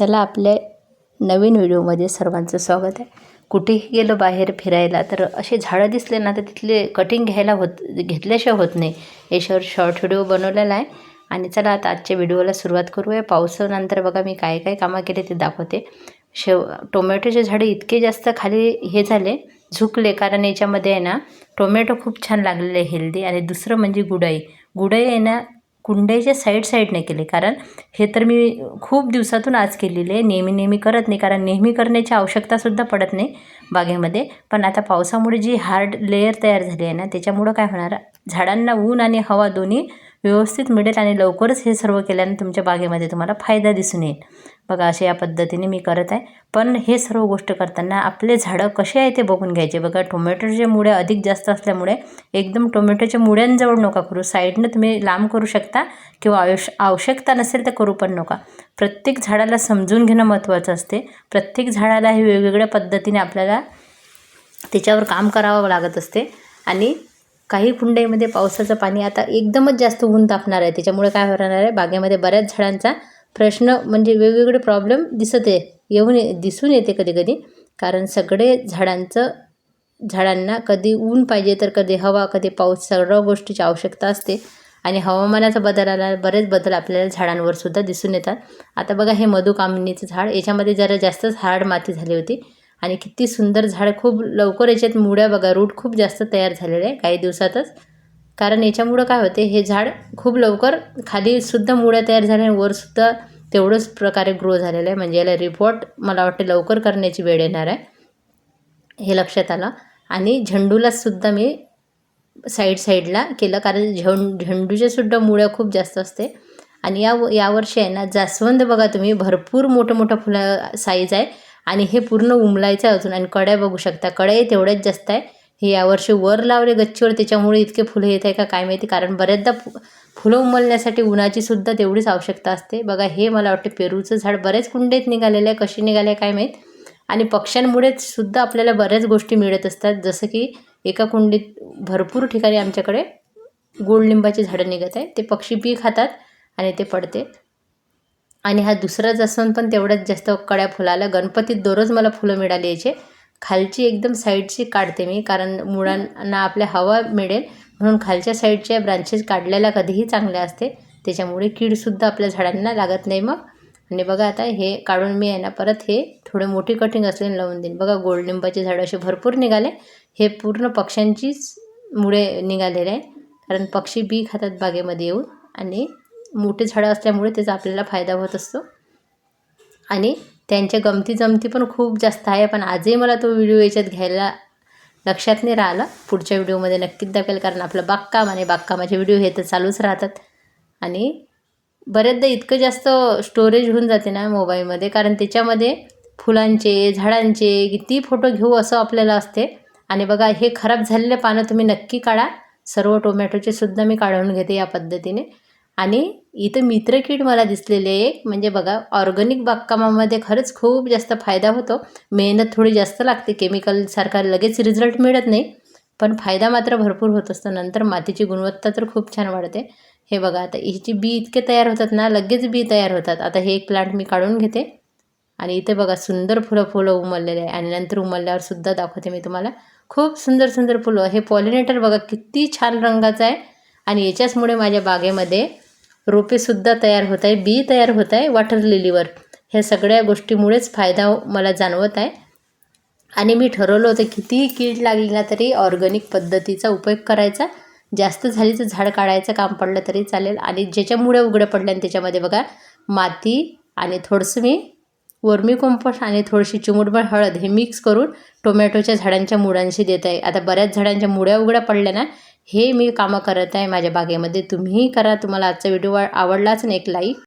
चला आपल्या नवीन व्हिडिओमध्ये सर्वांचं स्वागत आहे. कुठेही गेलो बाहेर फिरायला तर असे झाडं दिसले ना तर तिथले कटिंग घ्यायला होत घेतल्याशिवाय होत नाही. याच्यावर शॉर्ट व्हिडिओ बनवलेला आहे. आणि चला आता आजच्या व्हिडिओला सुरुवात करूया. पावसानंतर बघा मी काय काय कामं केले ते दाखवते. शेव टोमॅटोचे झाडे इतके जास्त खाली हे झाले झुकले. कारण याच्यामध्ये आहे ना टोमॅटो खूप छान लागलेले हेल्दी. आणि दुसरं म्हणजे गुडाई. गुडाई आहे ना कुंड्याच्या साईड साईडने केले. कारण हे तर मी खूप दिवसातून आज केलेले आहे. नेहमी नेहमी करत नाही. कारण नेहमी करण्याची आवश्यकतासुद्धा पडत नाही बागेमध्ये. पण आता पावसामुळे जी हार्ड लेअर तयार झाली आहे ना त्याच्यामुळं काय होणार? झाडांना ऊन आणि हवा दोन्ही व्यवस्थित मिळेल आणि लवकरच हे सर्व केल्याने तुमच्या बागेमध्ये तुम्हाला फायदा दिसून येईल. बघा अशा या पद्धतीने मी करत आहे. पण हे सर्व गोष्ट करताना आपले झाडं कसे आहे ते बघून घ्यायचे. बघा टोमॅटोचे मुळे अधिक जास्त असल्यामुळे एकदम टोमॅटोच्या मुळ्यांजवळ नका करू. साईडनं तुम्ही लांब करू शकता किंवा आवश आवश्यकता नसेल तर करू पण नका. प्रत्येक झाडाला समजून घेणं महत्त्वाचं असते. प्रत्येक झाडाला हे वेगवेगळ्या पद्धतीने आपल्याला त्याच्यावर काम करावं लागत असते आणि काही कुंड्यामध्ये पावसाचं पाणी आता एकदमच जास्त ऊन तापणार आहे. त्याच्यामुळे काय होणार आहे? बागेमध्ये बऱ्याच झाडांचा प्रश्न म्हणजे वेगवेगळे प्रॉब्लेम दिसत आहे. येऊन दिसून येते कधी कधी. कारण सगळे झाडांचं झाडांना कधी ऊन पाहिजे तर कधी हवा कधी पाऊस सर्व गोष्टीची आवश्यकता असते. आणि हवामानाचा बदल आला बरेच बदल आपल्याला झाडांवर सुद्धा दिसून येतात. आता बघा हे मधुकामिनीचं झाड याच्यामध्ये जरा जास्तच हार्ड माती झाली होती. आणि किती सुंदर झाड खूप लवकर याच्यात मुळ्या बघा रूट खूप जास्त तयार झालेले आहे काही दिवसातच. कारण याच्यामुळं काय होते हे झाड खूप लवकर खालीसुद्धा मुळ्या तयार झाल्या आणि वरसुद्धा तेवढंच प्रकारे ग्रो झालेलं आहे. म्हणजे याला रिपोर्ट मला वाटते लवकर करण्याची वेळ येणार आहे. हे लक्षात आलं. आणि झेंडूलासुद्धा मी साईड साईडला केलं. कारण झेंड झेंडूच्यासुद्धा मुळ्या खूप जास्त असते. आणि या यावर्षी आहे ना जास्वंद बघा तुम्ही. भरपूर मोठं मोठं फुलं साईज आहे. आणि हे पूर्ण उमलायचं आहे अजून. आणि कड्या बघू शकता. कड्याही तेवढ्याच जास्त आहे. हे यावर्षी वर लावले गच्चीवर. त्याच्यामुळे इतके फुलं येत आहे का काय माहिती? कारण बऱ्याचदा फु फुलं उमलण्यासाठी उन्हाची सुद्धा तेवढीच आवश्यकता असते. बघा हे मला वाटते पेरूचं झाड बरेच कुंडेत निघालेलं आहे. कशी निघाले काय माहीत? आणि पक्ष्यांमुळेच सुद्धा आपल्याला बऱ्याच गोष्टी मिळत असतात. जसं की एका कुंडीत भरपूर ठिकाणी आमच्याकडे गोडलिंबाची झाडं निघत आहे ते पक्षी पी खातात आणि ते पडते. आणि हा दुसरा जास्वंद पण तेवढ्याच जास्त कड्या फुलाला. गणपतीत दररोज मला फुलं मिळाली याचे. खालची एकदम साईडची काढते मी कारण मुळांना आपल्या हवा मिळेल. म्हणून खालच्या साईडच्या ब्रांचेस काढलेल्या कधीही चांगल्या असते. त्याच्यामुळे कीडसुद्धा आपल्या झाडांना लागत नाही मग. आणि बघा आता हे काढून मी आहे ना परत हे थोडे मोठी कटिंग असलेली लावून देईन. बघा गोडलिंबाचे झाडं असे भरपूर निघाले. हे पूर्ण पक्ष्यांचीच मुळे निघालेले आहे. कारण पक्षी बी खातात बागेमध्ये येऊन. आणि मोठे झाडं असल्यामुळे त्याचा आपल्याला फायदा होत असतो. आणि त्यांच्या गमती जमती पण खूप जास्त आहे. पण आजही मला तो व्हिडिओ याच्यात घ्यायला लक्षात नाही राहिला. पुढच्या व्हिडिओमध्ये नक्कीच दाखवेल कारण आपलं बागकाम आणि बागकामाचे व्हिडिओ हे तर चालूच राहतात. आणि बऱ्याचदा इतकं जास्त स्टोरेज होऊन जाते ना मोबाईलमध्ये कारण त्याच्यामध्ये फुलांचे झाडांचे किती फोटो घेऊ असं आपल्याला असते. आणि बघा हे खराब झालेले पानं तुम्ही नक्की काढा. सर्व टोमॅटोचे सुद्धा मी काढून घेते या पद्धतीने. आणि इथं मित्र किट मला दिसलेले एक म्हणजे बघा ऑर्गॅनिक बागकामामध्ये खरंच खूप जास्त फायदा होतो. मेहनत थोडी जास्त लागते केमिकलसारखा लगेच रिझल्ट मिळत नाही. पण फायदा मात्र भरपूर होत असतो. नंतर मातीची गुणवत्ता तर खूप छान वाढते. हे बघा आता हिची बी इतके तयार होतात ना लगेच बी तयार होतात. आता हे एक प्लांट मी काढून घेते. आणि इथे बघा सुंदर फुलं फुलं उमललेले आहे. आणि नंतर उमलल्यावर सुद्धा दाखवते मी तुम्हाला. खूप सुंदर सुंदर फुलं. हे पॉलिनेटर बघा किती छान रंगाचं आहे. आणि याच्याचमुळे माझ्या बागेमध्ये रोपेसुद्धा तयार होत आहे बी तयार होत आहे वॉटर लिलीवर. ह्या सगळ्या गोष्टीमुळेच फायदा मला जाणवत आहे. आणि मी ठरवलं होतं कितीही कीड लागली ना तरी ऑर्गॅनिक पद्धतीचा उपयोग करायचा. जास्त झाली तर झाड काढायचं काम पडलं तरी चालेल. आणि ज्याच्यामुळे उघडं पडलं आणि त्याच्यामध्ये बघा माती आणि थोडंसं मी वर्मी कंपोस्ट आणि थोडीशी चिमुटभर हळद हे मिक्स करून टोमॅटोच्या झाडांच्या मुळांशी देत आहे. आता बऱ्याच झाडांच्या मुळ्या उघड्या पडल्या ना हे मी कामं करत आहे माझ्या बागेमध्ये. तुम्हीही करा. तुम्हाला आजचा व्हिडिओ आवडलाच ना एक लाईक